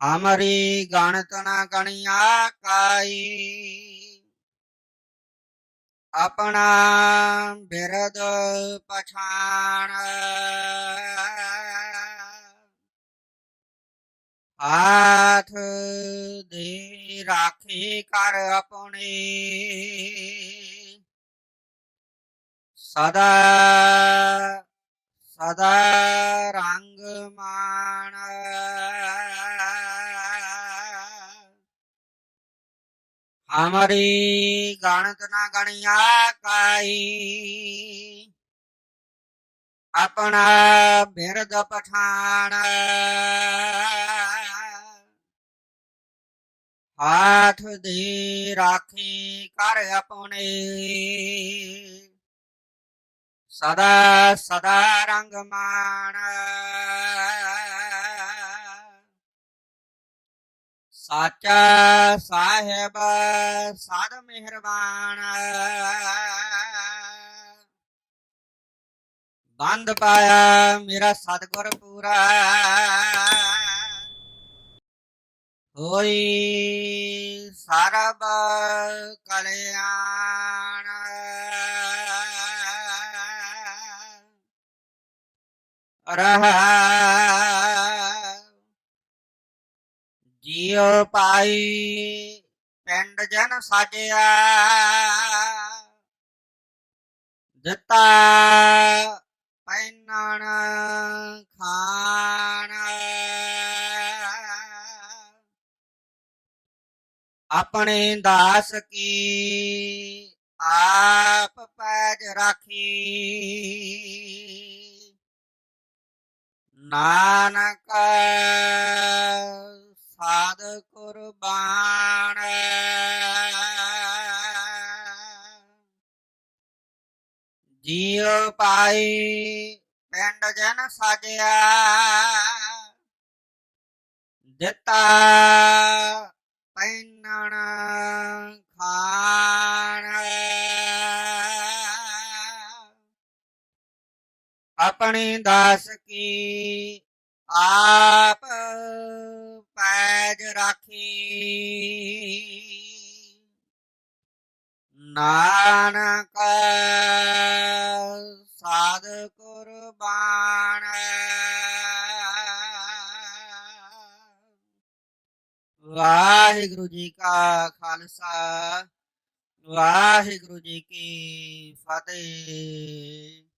ਹਮਰੀ ਗਣਤ ਨ ਗਣਿਆ ਕਾਈ ਆਪਣਾ ਬਿਰਦ ਪਛਾਣ। ਹਾਥ ਦੇ ਰਾਖੀ ਕਰ ਆਪਣੇ। ਸਦਾ ਹਮਰੀ ਗਣਤ ਨਾ ਗਣਿਆ ਕਾਈ ਆਪਣਾ ਬਿਰਦ ਪਠਾਨ। ਹਾਥ ਦੇ ਰਾਖੀ ਕਰ ਆਪਣੇ। ਸਦਾ ਸਦਾ ਰੰਗ ਮਾਣ ਸਾਚਾ ਸਾਹਿਬ ਸਾਧ ਮਿਹਰਬਾਨ। ਬੰਦ ਪਾਇਆ ਮੇਰਾ ਸਤਿਗੁਰ ਪੂਰਾ। ਹੋਈ ਸਰਬ ਕਲਿਆਣ। ਰਹਾ ਜੀਉ ਪਾਈ ਪਿੰਡ ਜਨ ਸਾਜਿਆ। ਦਿੱਤਾ ਪੈਨਣ ਖਾਣ। ਆਪਣੇ ਦਾਸ ਕੀ ਆਪ ਪੈਜ ਰਾਖੀ। ਨਾਨਕ ਸਾਧ ਕੁਰਬਾਨ। ਜੀਉ ਪਾਈ ਪਿੰਡ ਜਨ ਸਾਜਿਆ ਦਿੱਤਾ ਪੈਨਣ ਖਾਣ। ਆਪਣੀ ਦਾਸ ਕੀ ਆਪ ਪੈਜ ਰਾਖੀ। ਨਾਨਕ ਸਾਧ ਕੁਰਬਾਨ। ਵਾਹਿਗੁਰੂ ਜੀ ਕਾ ਖਾਲਸਾ ਵਾਹਿਗੁਰੂ ਜੀ ਕੀ ਫਤਿਹ।